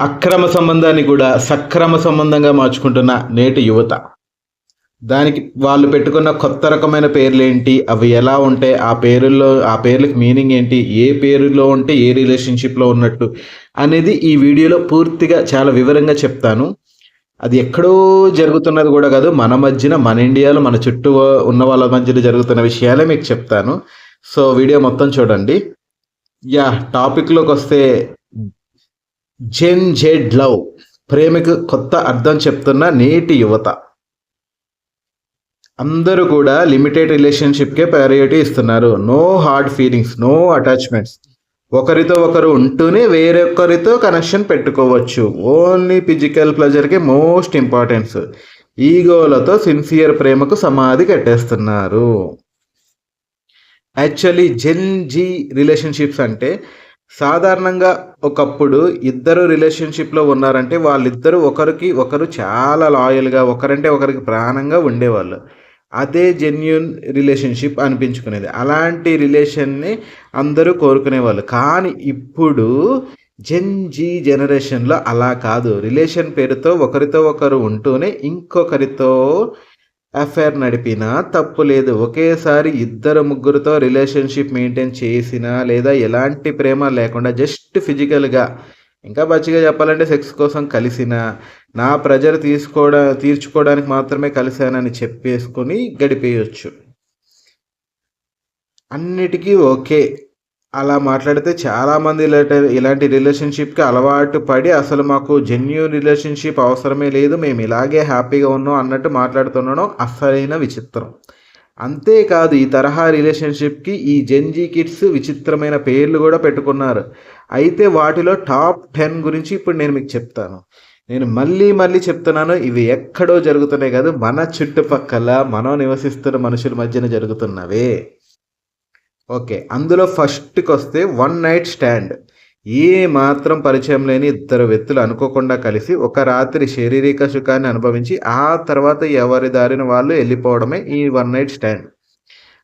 అక్రమ సంబంధాన్ని కూడా సక్రమ సంబంధంగా మార్చుకుంటున్న నేటి యువత. దానికి వాళ్ళు పెట్టుకున్న కొత్త రకమైన పేర్లు ఏంటి అవి ఎలా ఉంటాయి ఆ పేరుల్లో ఆ పేర్లకు మీనింగ్ ఏంటి? ఏ పేరులో ఉంటే ఏ రిలేషన్షిప్లో ఉన్నట్టు అనేది ఈ వీడియోలో పూర్తిగా చాలా వివరంగా చెప్తాను. అది ఎక్కడో జరుగుతున్నది కూడా కాదు మన మధ్యన మన ఇండియాలో మన చుట్టూ ఉన్న వాళ్ళ మధ్యన జరుగుతున్న విషయాలే మీకు చెప్తాను. సో వీడియో మొత్తం చూడండి. యా టాపిక్లోకి వస్తే జెన్ జెడ్ లవ్. ప్రేమకు కొత్త అర్థం చెప్తున్న నేటి యువత. అందరూ కూడా లిమిటెడ్ రిలేషన్షిప్కే ప్రయారిటీ ఇస్తున్నారు. No hard feelings no attachments. ఒకరితో ఒకరు ఉంటూనే వేరొకరితో కనెక్షన్ పెట్టుకోవచ్చు. ఓన్లీ ఫిజికల్ ప్లెజర్కి మోస్ట్ ఇంపార్టెన్స్. ఈగోలతో సిన్సియర్ ప్రేమకు సమాధి కట్టేస్తున్నారు. యాక్చువల్లీ జెన్ జీ రిలేషన్షిప్స్ అంటే సాధారణంగా ఒకప్పుడు ఇద్దరు రిలేషన్షిప్లో ఉన్నారంటే వాళ్ళిద్దరూ ఒకరికి ఒకరు చాలా లాయల్గా ఒకరంటే ఒకరికి ప్రాణంగా ఉండేవాళ్ళు. అదే జెన్యున్ రిలేషన్షిప్ అనిపించుకునేది. అలాంటి రిలేషన్ని అందరూ కోరుకునేవాళ్ళు. కానీ ఇప్పుడు జెన్ జీ జనరేషన్లో అలా కాదు. రిలేషన్ పేరుతో ఒకరితో ఒకరు ఉంటూనే ఇంకొకరితో అఫేర్ నడిపినా తప్పు లేదు. ఒకేసారి ఇద్దరు ముగ్గురితో రిలేషన్షిప్ మెయింటైన్ చేసినా లేదా ఎలాంటి ప్రేమ లేకుండా జస్ట్ ఫిజికల్గా ఇంకా మంచిగా చెప్పాలంటే సెక్స్ కోసం కలిసిన నా ప్రజలు తీసుకోవడా తీర్చుకోవడానికి మాత్రమే కలిశానని చెప్పేసుకొని గడిపేయచ్చు. అన్నిటికీ ఓకే. అలా మాట్లాడితే చాలామంది ఇలాంటి ఇలాంటి రిలేషన్షిప్కి అలవాటు పడి అసలు మాకు జెన్యున్ రిలేషన్షిప్ అవసరమే లేదు మేము ఇలాగే హ్యాపీగా ఉన్నాం అన్నట్టు మాట్లాడుతుండడం అసలైన విచిత్రం. అంతేకాదు ఈ తరహా రిలేషన్షిప్కి ఈ జెన్జీ కిడ్స్ విచిత్రమైన పేర్లు కూడా పెట్టుకున్నారు. అయితే వాటిలో టాప్ టెన్ గురించి ఇప్పుడు నేను మీకు చెప్తాను. నేను మళ్ళీ మళ్ళీ చెప్తున్నాను ఇవి ఎక్కడో జరుగుతున్నాయి కాదు మన చుట్టుపక్కల మనం నివసిస్తున్న మనుషుల మధ్యన జరుగుతున్నవే. ఓకే అందులో ఫస్ట్కి వస్తే వన్ నైట్ స్టాండ్. ఏ మాత్రం పరిచయం లేని ఇద్దరు వ్యక్తులు అనుకోకుండా కలిసి ఒక రాత్రి శారీరక సుఖాన్ని అనుభవించి ఆ తర్వాత ఎవరి దారిన వాళ్ళు వెళ్ళిపోవడమే ఈ వన్ నైట్ స్టాండ్.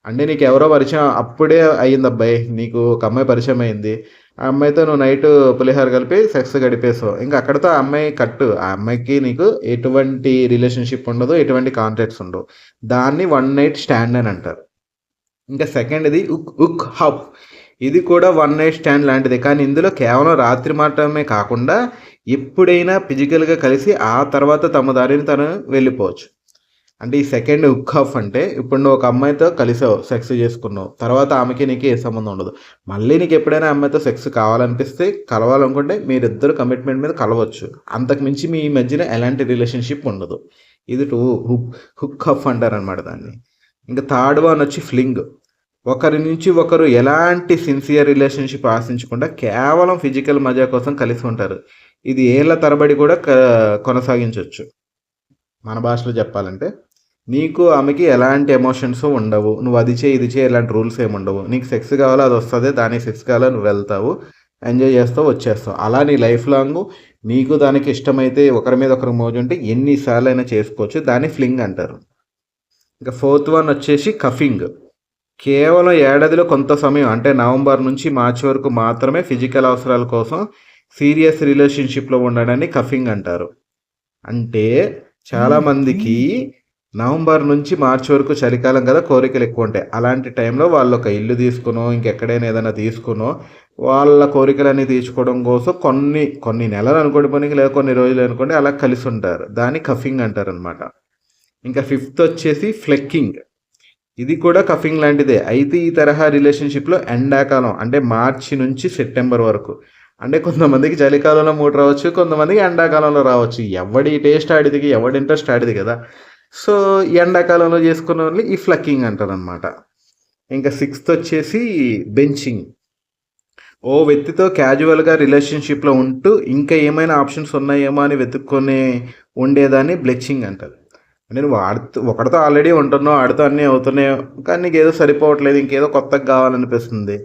అంటే నీకు ఎవరో పరిచయం అప్పుడే అయ్యింది అబ్బాయి నీకు ఒక అమ్మాయి పరిచయం అయింది. ఆ అమ్మాయితో నువ్వు నైట్ పులిహార కలిపి సెక్స్ గడిపేసావు. ఇంకా అక్కడతో ఆ అమ్మాయి కట్టు. ఆ అమ్మాయికి నీకు ఎటువంటి రిలేషన్షిప్ ఉండదు ఎటువంటి కాంటాక్ట్స్ ఉండవు. దాన్ని వన్ నైట్ స్టాండ్ అని అంటారు. ఇంకా సెకండ్ ఇది ఉక్ ఉక్ హబ్. ఇది కూడా వన్ నైట్ స్టాండ్ లాంటిది. కానీ ఇందులో కేవలం రాత్రి మాత్రమే కాకుండా ఎప్పుడైనా ఫిజికల్గా కలిసి ఆ తర్వాత తమ దారిని తను వెళ్ళిపోవచ్చు. అంటే ఈ సెకండ్ ఉక్ ఆఫ్ అంటే ఇప్పుడు నువ్వు ఒక అమ్మాయితో కలిసావు సెక్స్ చేసుకున్నావు. తర్వాత ఆమెకి నీకు ఏ సంబంధం ఉండదు. మళ్ళీ నీకు ఎప్పుడైనా అమ్మాయితో సెక్స్ కావాలనిపిస్తే కలవాలనుకుంటే మీరిద్దరు కమిట్మెంట్ మీద కలవచ్చు. అంతకు మించి మీ మధ్యన ఎలాంటి రిలేషన్షిప్ ఉండదు. ఇది టూ హుక్ హుక్ ఆఫ్ అంటారు అనమాట దాన్ని. ఇంకా థర్డ్ వన్ వచ్చి ఫ్లింగ్ ఒకరి నుంచి ఒకరు ఎలాంటి సిన్సియర్ రిలేషన్షిప్ ఆశించకుండా కేవలం ఫిజికల్ మజా కోసం కలిసి ఉంటారు. ఇది ఏళ్ళ తరబడి కూడా కొనసాగించవచ్చు మన భాషలో చెప్పాలంటే నీకు ఆమెకి ఎలాంటి ఎమోషన్స్ ఉండవు. నువ్వు అది చేయి ఇది చేయి ఎలాంటి రూల్స్ ఏమి ఉండవు. నీకు సెక్స్ కావాలో అది వస్తుంది దానికి సెక్స్ కావాలో నువ్వు వెళ్తావు ఎంజాయ్ చేస్తావు వచ్చేస్తావు. అలా నీ లైఫ్ లాంగ్ నీకు దానికి ఇష్టమైతే ఒకరి మీద ఒకరు మోజు ఉంటే ఎన్నిసార్లు అయినా చేసుకోవచ్చు. దాన్ని ఫ్లింగ్ అంటారు. ఇంకా ఫోర్త్ వన్ వచ్చేసి కఫింగ్ కేవలం ఏడాదిలో కొంత సమయం అంటే నవంబర్ నుంచి మార్చి వరకు మాత్రమే ఫిజికల్ అవసరాల కోసం సీరియస్ రిలేషన్షిప్లో ఉండడాన్ని కఫింగ్ అంటారు. అంటే చాలామందికి నవంబర్ నుంచి మార్చి వరకు చలికాలం కదా కోరికలు ఎక్కువ ఉంటాయి. అలాంటి టైంలో వాళ్ళు ఒక ఇల్లు తీసుకునో ఇంకెక్కడైనా ఏదైనా తీసుకునో వాళ్ళ కోరికలన్నీ తీర్చుకోవడం కోసం కొన్ని కొన్ని నెలలు అనుకోండి పనికి లేదా కొన్ని రోజులు అనుకోండి అలా కలిసి ఉంటారు. దాన్ని కఫింగ్ అంటారు అనమాట ఇంకా ఫిఫ్త్ వచ్చేసి ఫ్లెక్కింగ్. ఇది కూడా కఫింగ్ లాంటిదే. అయితే ఈ తరహా రిలేషన్షిప్లో ఎండాకాలం అంటే మార్చి నుంచి సెప్టెంబర్ వరకు. అంటే కొంతమందికి చలికాలంలో మూడు రావచ్చు కొంతమందికి ఎండాకాలంలో రావచ్చు. ఎవడి టేస్ట్ ఆడిదికి ఎవడి ఇంట్రెస్ట్ ఆడిది కదా. సో ఎండాకాలంలో చేసుకున్న వాళ్ళు ఈ ఫ్లక్కింగ్ అంటారనమాట ఇంకా సిక్స్త్ వచ్చేసి బెంచింగ్. ఓ వ్యక్తితో క్యాజువల్గా రిలేషన్షిప్లో ఉంటూ ఇంకా ఏమైనా ఆప్షన్స్ ఉన్నాయేమో అని వెతుక్కొని ఉండేదాన్ని బ్లెచ్చింగ్ అంటారు. నేను వాడుతూ ఒకటితో ఆల్రెడీ ఉంటున్నావు ఆడుతూ అన్నీ అవుతున్నాయి కానీ నీకు ఏదో సరిపోవట్లేదు ఇంకేదో కొత్తగా కావాలనిపిస్తుంది.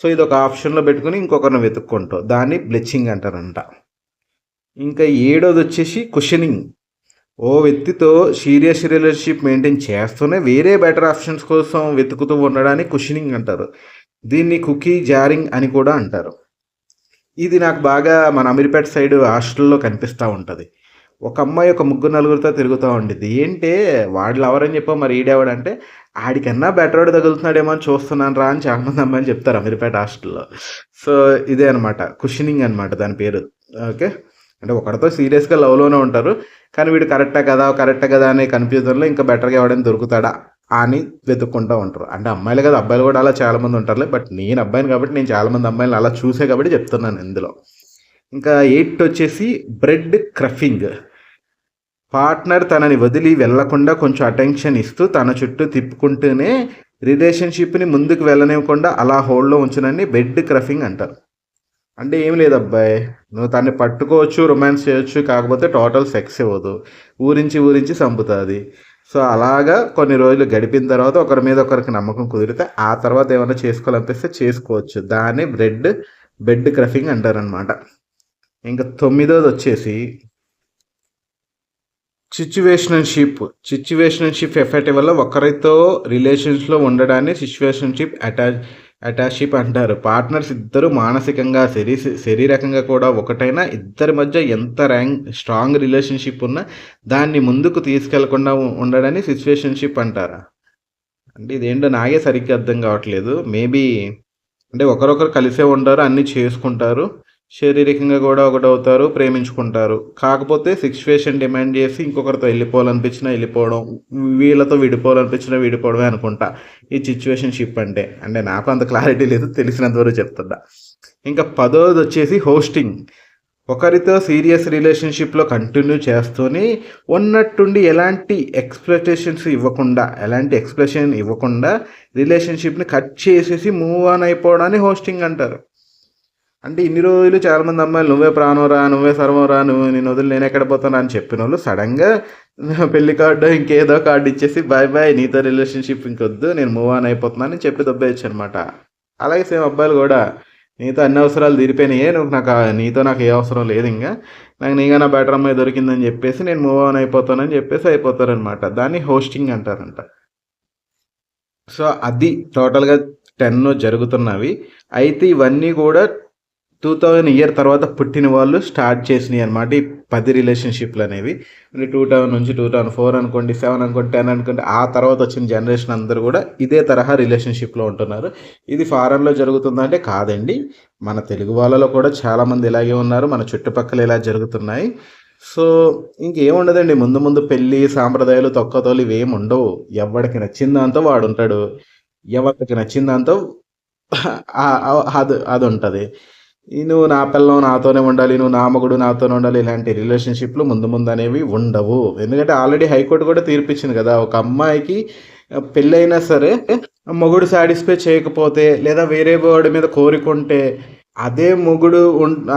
సో ఇది ఒక ఆప్షన్లో పెట్టుకుని ఇంకొకరిని వెతుక్కుంటావు దాన్ని బ్లెచ్చింగ్ అంటారంట. ఇంకా ఏడోది వచ్చేసి క్వశ్చనింగ్ ఓ వ్యక్తితో సీరియస్ రిలేషన్షిప్ మెయింటైన్ చేస్తూనే వేరే బెటర్ ఆప్షన్స్ కోసం వెతుకుతూ ఉండడాన్ని క్వశ్చనింగ్ అంటారు. దీన్ని కుకీ జారింగ్ అని కూడా అంటారు. ఇది నాకు బాగా మన అమీర్పేట సైడ్ హాస్టల్లో కనిపిస్తూ ఉంటుంది. ఒక అమ్మాయి ఒక ముగ్గురు నలుగురితో తిరుగుతూ ఉండిద్ది ఏంటి వాడు ఎవరని చెప్పో మరి ఈడేవాడంటే ఆడికన్నా బెటర్ వాడు తగులుతున్నాడేమో అని చూస్తున్నాను రా అని చాలామంది అమ్మాయిలు చెప్తారు అమీర్పేట హాస్టల్లో. సో ఇదే అనమాట కుషనింగ్ అనమాట దాని పేరు. ఓకే? అంటే ఒకరితో సీరియస్గా లవ్లోనే ఉంటారు. కానీ వీడు కరెక్టా కదా కరెక్టా కదా అనే కన్ఫ్యూజన్లో ఇంకా బెటర్గా ఎవడైనా దొరుకుతాడా అని వెతుక్కుంటూ ఉంటారు. అంటే అమ్మాయిలు కదా అబ్బాయిలు కూడా అలా చాలామంది ఉంటారులే. బట్ నేను అబ్బాయిని కాబట్టి నేను చాలామంది అమ్మాయిలు అలా చూసే కాబట్టి చెప్తున్నాను ఇందులో. ఇంకా ఎయిట్ వచ్చేసి బ్రెడ్ క్రఫింగ్. పార్ట్నర్ తనని వదిలి వెళ్ళకుండా కొంచెం అటెన్షన్ ఇస్తూ తన చుట్టూ తిప్పుకుంటూనే రిలేషన్షిప్ని ముందుకు వెళ్ళనివ్వకుండా అలా హోల్డ్లో ఉంచునని బెడ్ క్రఫింగ్ అంటారు. అంటే ఏం లేదు అబ్బాయి నువ్వు తన్ని పట్టుకోవచ్చు రొమాన్స్ చేయొచ్చు కాకపోతే టోటల్ సెక్స్ ఇవ్వదు. ఊరించి ఊరించి చంపుతుంది. సో అలాగా కొన్ని రోజులు గడిపిన తర్వాత ఒకరి మీద ఒకరికి నమ్మకం కుదిరితే ఆ తర్వాత ఏమైనా చేసుకోవాలనిపిస్తే చేసుకోవచ్చు. దాన్ని బ్రెడ్ బెడ్ క్రఫింగ్ అంటారనమాట ఇంకా తొమ్మిదోది వచ్చేసి సిచ్యువేషన్షిప్ సిచ్యువేషన్షిప్ ఎఫెక్ట్ వల్ల ఒకరితో రిలేషన్స్లో ఉండడాన్ని సిచ్యువేషన్షిప్ అటాచ్ అటాచ్షిప్ అంటారు. పార్ట్నర్స్ ఇద్దరు మానసికంగా శరీ శరీరకంగా కూడా ఒకటైనా ఇద్దరి మధ్య ఎంత ర్యాంక్ స్ట్రాంగ్ రిలేషన్షిప్ ఉన్నా దాన్ని ముందుకు తీసుకెళ్ళకుండా ఉండడాన్ని సిచ్యువేషన్షిప్ అంటారా? అంటే ఇదేంటో నాకే సరిగ్గా అర్థం కావట్లేదు. మేబీ అంటే ఒకరొకరు కలిసే ఉంటారు అన్నీ చేసుకుంటారు. శారీరకంగా కూడా ఒకటవుతారు ప్రేమించుకుంటారు. కాకపోతే సిచ్యువేషన్ డిమాండ్ చేసి ఇంకొకరితో వెళ్ళిపోవాలనిపించినా వెళ్ళిపోవడం వీళ్ళతో విడిపోవాలనిపించినా విడిపోవడమే అనుకుంటా. ఈ సిచ్యువేషన్ షిప్ అంటే. అంటే నాకు అంత క్లారిటీ లేదు తెలిసినంత వరకు చెప్తుందా ఇంకా పదోది వచ్చేసి హోస్టింగ్ ఒకరితో సీరియస్ రిలేషన్షిప్లో కంటిన్యూ చేస్తూనే ఉన్నట్టుండి ఎలాంటి ఎక్స్ప్లెటేషన్స్ ఇవ్వకుండా ఎలాంటి ఎక్స్ప్రెషన్ ఇవ్వకుండా రిలేషన్షిప్ని కట్ చేసేసి మూవ్ ఆన్ అయిపోవడాన్ని హోస్టింగ్ అంటారు. అంటే ఇన్ని రోజులు చాలామంది అమ్మాయిలు నువ్వే ప్రాణంరా నువ్వే సర్వంరా నువ్వు నేను వదిలి నేను ఎక్కడ పోతాను అని చెప్పిన వాళ్ళు సడన్గా పెళ్ళి కార్డు ఇంకేదో కార్డు ఇచ్చేసి బాయ్ బాయ్ నీతో రిలేషన్షిప్ ఇంకొద్దు నేను మూవ్ ఆన్ అయిపోతున్నాను అని చెప్పి దొబ్బేయచ్చు అనమాట అలాగే సేమ్ అబ్బాయిలు కూడా నీతో అన్ని అవసరాలు తీరిపోయినాయే నువ్వు నాకు నీతో నాకు ఏ అవసరం లేదు ఇంకా నాకు నీగా నా బెటర్ అమ్మాయి దొరికిందని చెప్పేసి నేను మూవ్ ఆన్ అయిపోతానని చెప్పేసి అయిపోతారనమాట. దాన్ని హోస్టింగ్ అంటారంట. సో అది టోటల్గా టెన్ జరుగుతున్నవి. అయితే ఇవన్నీ కూడా టూ థౌజండ్ ఇయర్ తర్వాత పుట్టిన వాళ్ళు స్టార్ట్ చేసినాయి అనమాట ఈ పది రిలేషన్షిప్లు అనేవి. టూ థౌజండ్ నుంచి టూ థౌజండ్ ఫోర్ అనుకోండి సెవెన్ అనుకోండి టెన్ అనుకోండి ఆ తర్వాత వచ్చిన జనరేషన్ అందరూ కూడా ఇదే తరహా రిలేషన్షిప్లో ఉంటున్నారు. ఇది ఫారెన్లో జరుగుతుందంటే కాదండి. మన తెలుగు వాళ్ళలో కూడా చాలామంది ఇలాగే ఉన్నారు. మన చుట్టుపక్కల ఇలా జరుగుతున్నాయి. సో ఇంకేముండదండి. ముందు ముందు పెళ్ళి సాంప్రదాయాలు తొక్కతోలు ఇవేమి ఉండవు. ఎవరికి నచ్చిన దాంతో వాడు ఉంటాడు ఎవరికి నచ్చిన దాంతో అది అది ఉంటుంది. నువ్వు నా పిల్లం నాతోనే ఉండాలి నువ్వు నా మగుడు నాతోనే ఉండాలి ఇలాంటి రిలేషన్షిప్లు ముందు ముందు అనేవి ఉండవు. ఎందుకంటే ఆల్రెడీ హైకోర్టు కూడా తీర్పిచ్చింది కదా ఒక అమ్మాయికి పెళ్ళైనా సరే మొగుడు సాటిస్ఫై చేయకపోతే లేదా వేరే వాడి మీద కోరికుంటే అదే మొగుడు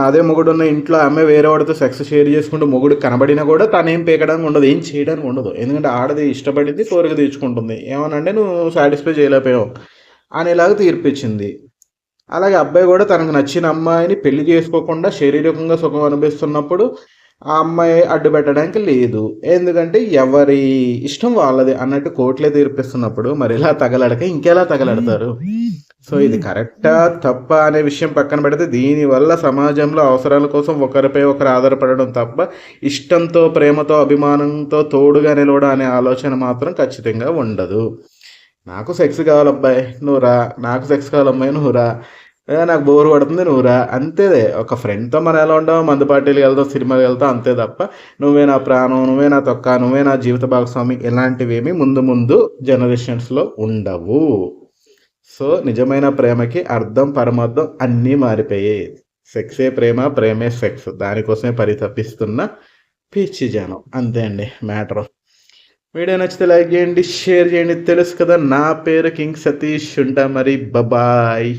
అదే మొగుడు ఉన్న ఇంట్లో అమ్మాయి వేరే వాడితో సెక్స్ షేర్ చేసుకుంటూ మొగుడు కనబడినా కూడా తనేం పీకడానికి ఉండదు ఏం చేయడానికి ఉండదు. ఎందుకంటే ఆడది ఇష్టపడింది కోరిక తీర్చుకుంటుంది. ఏమనంటే నువ్వు సాటిస్ఫై చేయలేకపోయావు అనేలాగా తీర్పిచ్చింది. అలాగే అబ్బాయి కూడా తనకు నచ్చిన అమ్మాయిని పెళ్ళి చేసుకోకుండా శారీరకంగా సుఖం అనిపిస్తున్నప్పుడు ఆ అమ్మాయి అడ్డు పెట్టడానికి లేదు. ఎందుకంటే ఎవరి ఇష్టం వాళ్ళది అన్నట్టు కోర్టులే తీర్పిస్తున్నప్పుడు మరి ఇలా తగలడక ఇంకెలా తగలడతారు? సో ఇది కరెక్టా తప్ప అనే విషయం పక్కన పెడితే దీనివల్ల సమాజంలో అవసరాల కోసం ఒకరిపై ఒకరు ఆధారపడడం తప్ప ఇష్టంతో ప్రేమతో అభిమానంతో తోడుగా నిలవడం అనే ఆలోచన మాత్రం ఖచ్చితంగా ఉండదు. నాకు సెక్స్ కావాలబ్బాయి నువ్వురా నాకు సెక్స్ కావాలమ్మాయి నువ్వురా నాకు బోర్ పడుతుంది నువ్వురా అంతేదే. ఒక ఫ్రెండ్తో మనం ఎలా ఉండవు మందు వెళ్తావు వెళ్తాం సినిమాకి వెళ్తావు అంతే తప్ప నువ్వే నా ప్రాణం నువ్వే నా తొక్క నువ్వే నా జీవిత భాగస్వామి ఇలాంటివేమి ముందు ముందు జనరేషన్స్లో ఉండవు. సో నిజమైన ప్రేమకి అర్థం పరమార్థం అన్నీ మారిపోయాయి సెక్సే ప్రేమ ప్రేమే సెక్స్ దానికోసమే పరితపిస్తున్న పిచ్చి జనం. అంతే అండి మ్యాటర్ వీడియో నచ్చితే లైక్ చేయండి షేర్ చేయండి. తెలుసు కదా నా పేరు కింగ్ సతీష్ ఉంటా మరి. బాయ్